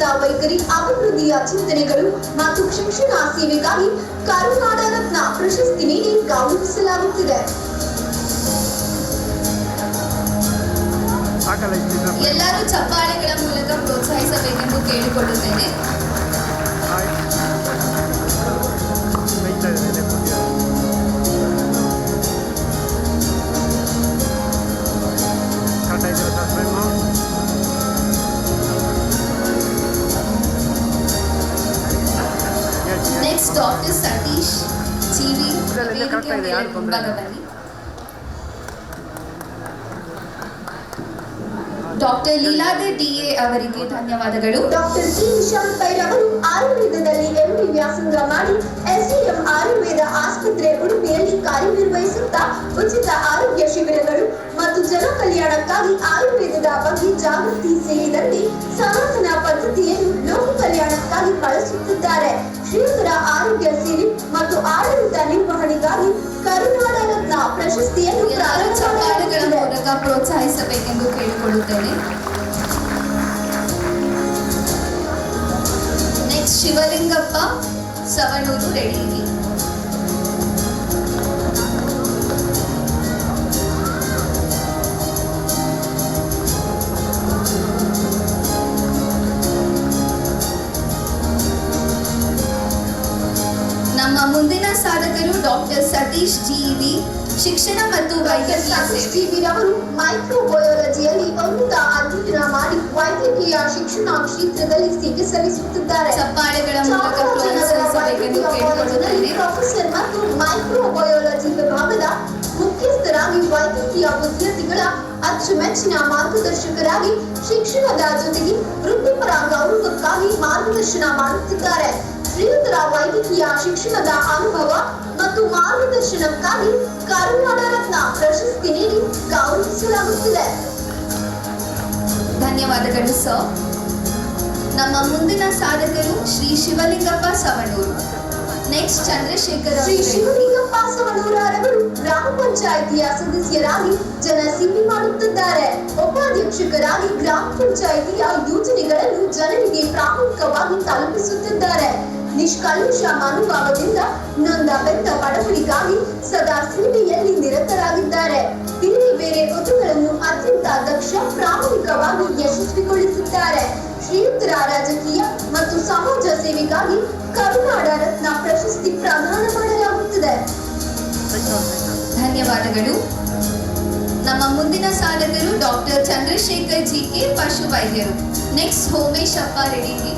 ಉಚಿತ ವೈಖರಿ ಅಭಿವೃದ್ಧಿಯ ಚಿಂತನೆಗಳು ಮತ್ತು ಶಿಕ್ಷಣ ಸೇವೆಗಾಗಿ ಕರುನಾಡ ರತ್ನ ಪ್ರಶಸ್ತಿ ನೀಡಿ ಗೌರವಿಸಲಾಗುತ್ತಿದೆ. ಎಲ್ಲರೂ ಚಪ್ಪಾಳೆಗಳ ಮೂಲಕ ಪ್ರೋತ್ಸಾಹಿಸಬೇಕೆಂದು ಕೇಳಿಕೊಳ್ಳುತ್ತೇನೆ. ಡಾಕ್ಟರ್ ಸತೀಶ್ ಜೀವಿ. ಡಾಕ್ಟರ್ ಲೀಲಾದೆ ಡಿಎ ಎ ಅವರಿಗೆ ಧನ್ಯವಾದಗಳು. ಡಾಕ್ಟರ್ ಜಿ ನಿಶಾಂತ್ ಪೈರ್ ಅವರು ಆಯುರ್ವೇದದಲ್ಲಿ ಎಂಡಿ ವ್ಯಾಸಂಗ ಮಾಡಿ ಎಸ್ಡಿಎಂ ಆಯುರ್ವೇದ ಆಸ್ಪತ್ರೆ ಉಡುಪಿಯಲ್ಲಿ ಕಾರ್ಯನಿರ್ವಹಿಸುತ್ತಾ ಉಚಿತ ಆರೋಗ್ಯ ಶಿಬಿರಗಳು ಮತ್ತು ಜನ ಕಲ್ಯಾಣಕ್ಕಾಗಿ ಆಯುರ್ವೇದದ ಬಗ್ಗೆ ಜಾಗೃತಿ ಸೇರಿದಂತೆ ಸನಾತನ ಪದ್ಧತಿಯನ್ನು ಲೋಕ ಕಲ್ಯಾಣಕ್ಕಾಗಿ ಬಳಸುತ್ತಿದ್ದಾರೆ. ಶ್ರೀಯುತರ ಆರೋಗ್ಯ ಸೇವೆ ಮತ್ತು ಆಡಳಿತ ನಿರ್ವಹಣೆಗಾಗಿ ಕರುನಾಡ ರತ್ನ ಪ್ರಶಸ್ತಿಯನ್ನು ಪ್ರಾರಂಭ ಮೂಲಕ ಪ್ರೋತ್ಸಾಹಿಸಬೇಕೆಂದು ಕೇಳಿಕೊಳ್ಳುತ್ತೇನೆ. ನೆಕ್ಸ್ಟ್ ಶಿವಲಿಂಗಪ್ಪ ಸವಣೂರು ರೆಡಿ ನಮ್ಮ ಮುಂದಿನ ಸಾಧಕರು ಡಾಕ್ಟರ್ ಸತೀಶ್ ಜಿವಿ ಶಿಕ್ಷಣ ಮತ್ತು ವೈದ್ಯಕೀಯ ಸೇವೆ ಟಿವಿರವರು ಮೈಕ್ರೋಬಯಾಲಜಿಯಲ್ಲಿ ಅಮೃತ ಅಧ್ಯಯನ ಮಾಡಿ ವೈದ್ಯಕೀಯ ಶಿಕ್ಷಣ ಕ್ಷೇತ್ರದಲ್ಲಿ ಸೇವೆ ಸಲ್ಲಿಸುತ್ತಿದ್ದಾರೆ. ಚಪ್ಪಾಳೆಗಳ ಮೂಲಕ ಪ್ರೊಫೆಸರ್ ಮತ್ತು ಮೈಕ್ರೋಬಯಾಲಜಿ ವಿಭಾಗದ ಮುಖ್ಯಸ್ಥರಾಗಿ ವೈದ್ಯಕೀಯ ವಿದ್ಯಾರ್ಥಿಗಳ ಅಚ್ಚುಮೆಚ್ಚಿನ ಮಾರ್ಗದರ್ಶಕರಾಗಿ ಶಿಕ್ಷಣದ ಜೊತೆಗೆ ವೃತ್ತಿಪರ ಗೌರವಕ್ಕಾಗಿ ಮಾರ್ಗದರ್ಶನ ಮಾಡುತ್ತಿದ್ದಾರೆ. ಶ್ರೀಯುತರ ವೈದ್ಯಕೀಯ ಶಿಕ್ಷಣದ ಅನುಭವ ಮತ್ತು ಮಾರ್ಗದರ್ಶನಕ್ಕಾಗಿ ಕರುನಾಡ ರತ್ನ ಪ್ರಶಸ್ತಿ ನೀಡಿ ಗೌರವಿಸಲಾಗುತ್ತಿದೆ. ಧನ್ಯವಾದಗಳು ಸರ್ ನಮ್ಮ ಮುಂದಿನ ಸಾಧಕರು ಶ್ರೀ ಶಿವಲಿಂಗಪ್ಪ ಸವಣೂರು. ನೆಕ್ಸ್ಟ್ ಚಂದ್ರಶೇಖರ್ ಶ್ರೀ ಶಿವಲಿಂಗಪ್ಪ ಪಂಚಾಯಿತಿಯ ಸದಸ್ಯರಾಗಿ ಜನ ಸೇವೆ ಮಾಡುತ್ತಿದ್ದಾರೆ. ಉಪಾಧ್ಯಕ್ಷಕರಾಗಿ ಗ್ರಾಮ ಪಂಚಾಯಿತಿಯ ಯೋಜನೆಗಳನ್ನು ಜನರಿಗೆ ಪ್ರಾಮಾಣಿಕವಾಗಿ ತಲುಪಿಸುತ್ತಿದ್ದಾರೆ. ನಿಷ್ಕಲ್ಮಶ ಮನೋಭಾವದಿಂದ ನೊಂದ ಬೆತ್ತ ಬಡವರಿಗಾಗಿ ಸದಾ ಸೇವೆಯಲ್ಲಿ ನಿರತರಾಗಿದ್ದಾರೆ. ಬೇರೆ ಬೇರೆ ಋತುಗಳನ್ನು ಅತ್ಯಂತ ದಕ್ಷ, ಪ್ರಾಮಾಣಿಕವಾಗಿ ಯಶಸ್ವಿಗೊಳಿಸುತ್ತಾರೆ ಶ್ರೀಯುತರ ರಾಜಕೀಯ ಮತ್ತು ಸಮಾಜ ಸೇವೆಗಾಗಿ ಕರುನಾಡ ರತ್ನ ಪ್ರಶಸ್ತಿ ಮಾಡಲಾಗುತ್ತದೆ ಧನ್ಯವಾದಗಳು. ನಮ್ಮ ಮುಂದಿನ ಸಾಧಕರು ಡಾಕ್ಟರ್ ಚಂದ್ರಶೇಖರ್ ಜಿ ಕೆ ಪಶು ವೈದ್ಯರು ನೆಕ್ಸ್ಟ್ ಹೋಮೇಶ್ ಅಪ್ಪ ರೆಡ್ಡಿ